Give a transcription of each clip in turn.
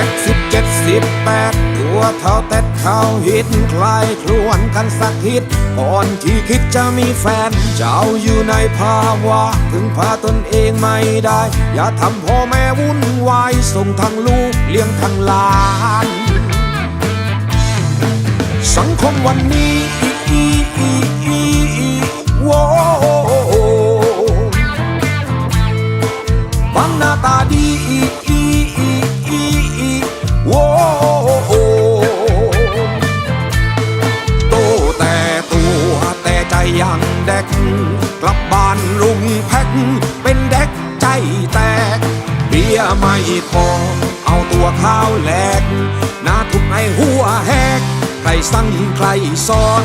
็ดสิบเจ็ดสิบแปดตัวเท่าแต่เขาหิดคลายครวนกันสักฮิตก่อนที่คิดจะมีแฟน เจ้าอยู่ในภาวะถึงพาตนเองไม่ได้ อย่าทำพ่อแม่วุ่นวายส่งทางลูกเลี้ยงทางหลาน สังคมวันนี้อีอีอีอีอี เด็ก กลับบ้านลุงแพ็คเป็นเด็กใจแตก เบียร์ไม่พอ เอาตัวข้าวแหลกหน้าทุกให้หัวแหก ใครสั่งใครซ้อน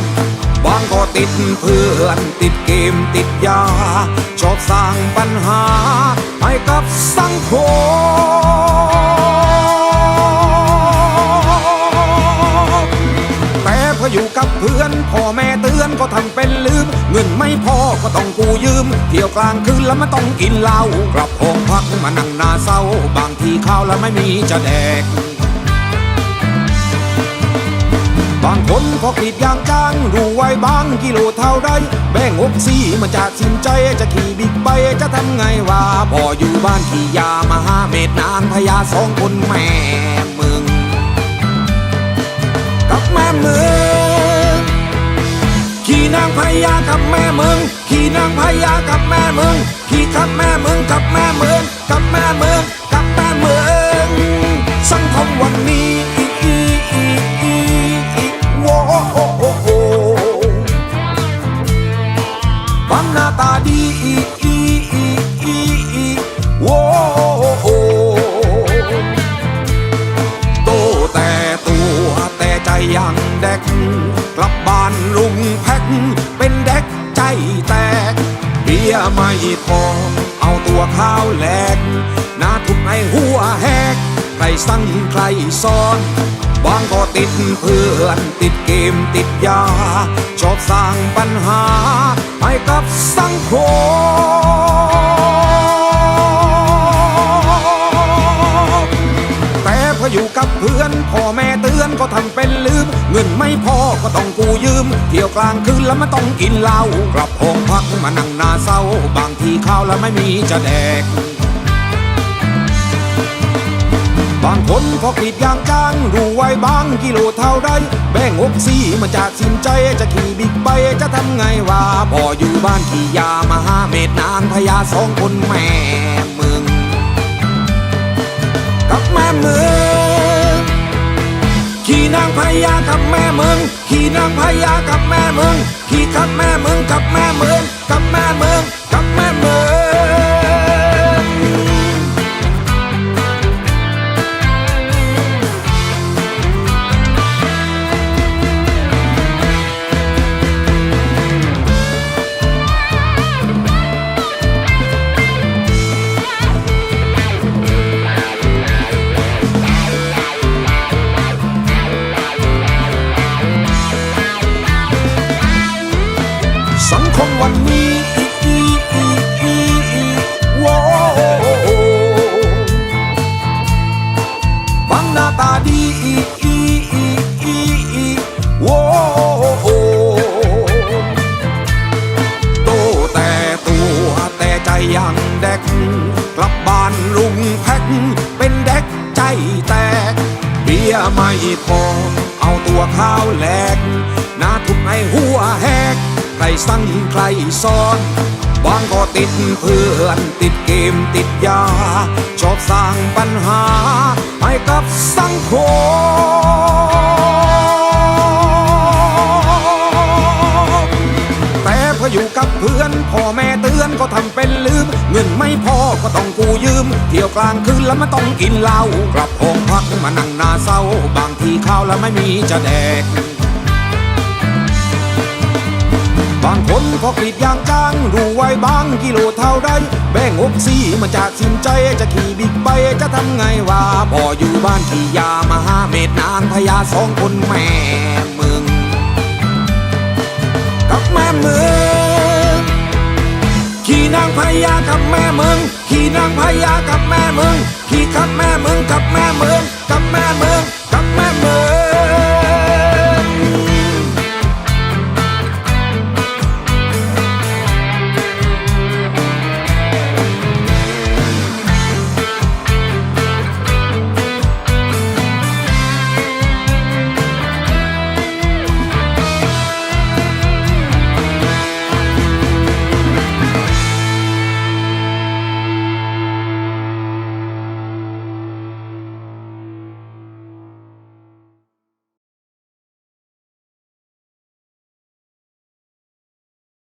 บางก็ติดเพื่อนติดเกมติดยา ชอบสร้างปัญหาให้กับสังคม ก็ต้องกู้ยืม เที่ยวกลางคืนแล้วไม่ต้องกินเหล้ากลับห้องพักมานั่งนาเศร้า บางทีข้าวแล้วไม่มีจะแดก บางคนพอกรีดยางจ้างรู้ไว้บางกิโลเท่าไรแบ่งอกซี่มันจะสินใจจะขี่บิ๊กไบจะทำไงวะพออยู่บ้านขี่ยามาห้าเมตรนางพญาสองคนแม่างพญากับแม่มึง ขี่นางพญากับแม่มึง ขี่กับแม่มึงกับแม่มึงกับแม่มึงกับแม่มึง ใจแตกเบียร์ไม่พอ เอาตัวข้าวแหลกนาทุกให้หัวแหก ใครสั่งใครซ้อนบางก็ติดเพื่อนติดเกมติดยา ชอบสร้างปัญหาให้กับสังคม อยู่กับเพื่อนพ่อแม่เตือนก็ทำเป็นลืม เงินไม่พอก็ต้องกู้ยืม เที่ยวกลางคืนแล้วม่ต้องกินเหล้ากลับห้องพักมานั่งนาเศร้า บางทีข้าวแล้วไม่มีจะแดกบางคนพอกรีดยางจ้างรู้ไว้บางกิโลเท่าไรแบ่งอกซี่มันจะสินใจจะขี่บิ๊กไบจะทำไงวะพออยู่บ้านขี่ยามาห้าเมตรนางพญาสองคนแม่มึง กับแม่มึง นางพญากับแม่มึงขี่นางพญากับแม่มึงขี่กับแม่มึงกับแม่มึงกับแม่มึง แต่ใจยังเด็ก กลับบ้านลุงแพ็คเป็นเด็กใจแตก เบียร์ไม่พอ เอาตัวข้าวแหลกนาทุกให้หัวแหก ใครสั่งใครซ้อนบางก็ติดเพื่อนติดเกมติดยา ชอบสร้างปัญหาให้กับสังคม เป็นลืม เงินไม่พอก็ต้องกู้ยืม เที่ยวกลางคืนแล้วม่ต้องกินเหล้ากลับห้องพักมานั่งนาเศร้า บางทีข้าวแล้วไม่มีจะแดกบางคนพอกรีดยางจ้างรู้ไว้บางกิโลเท่าไรแบ่งอกซี่มันจะสินใจจะขี่บิ๊กไบจะทำไงวะพออยู่บ้านขี่ยามาห้าเมตรนางพญาสองคนแม่มึง พญากับแม่มึง ขี่นางพญากับแม่มึง ขี่ขับแม่มึงกับแม่มึงกับแม่มึง